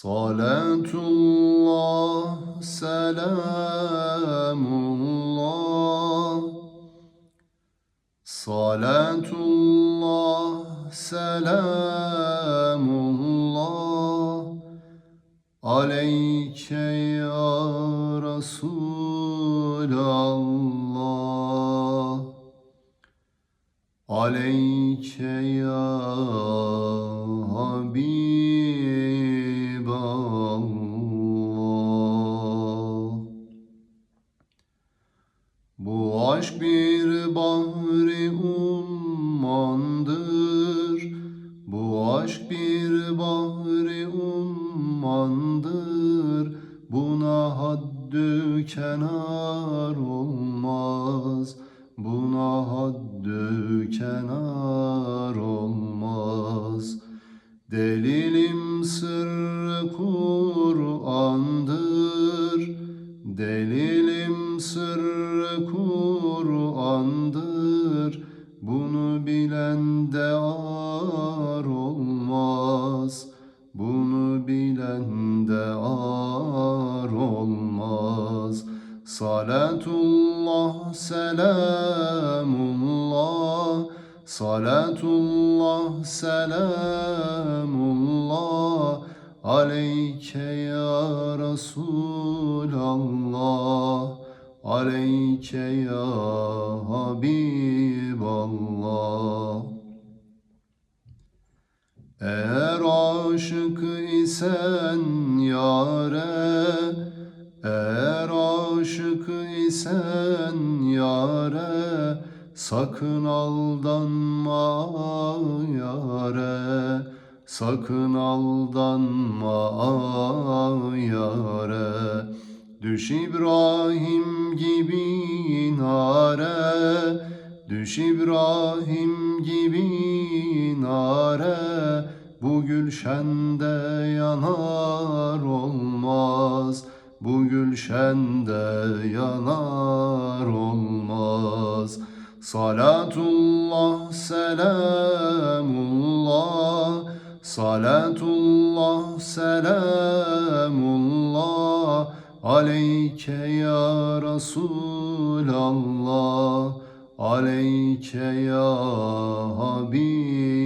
Salatullah, selamullah. Salatullah, selamullah. Aleyke ya Resulallah. Aleyke ya Bu aşk bir bahri ummandır. Bu aşk bir bahri ummandır. Buna haddü kenar olmaz. Buna haddü kenar olmaz. Delilim sırrı Kur'an'dır. Delilim sırrı Kur'an'dır. Bunu bilen de ar olmaz. Bunu bilen de ar olmaz. Salatullah selamullah. Salatullah selamullah. Aleyke ya Resulallah Aleyke ya Habiballah. Eğer aşık isen yare Eğer aşık isen yare Sakın aldanma yare Sakın aldanma yare Düş İbrahim gibi nare Düş İbrahim gibi nare. Bu gülşende yanar olmaz Bu gülşende yanar olmaz. Salatullah selamullah Salatullah selamullah Aleyke ya Resulallah Aleyke ya Habiballah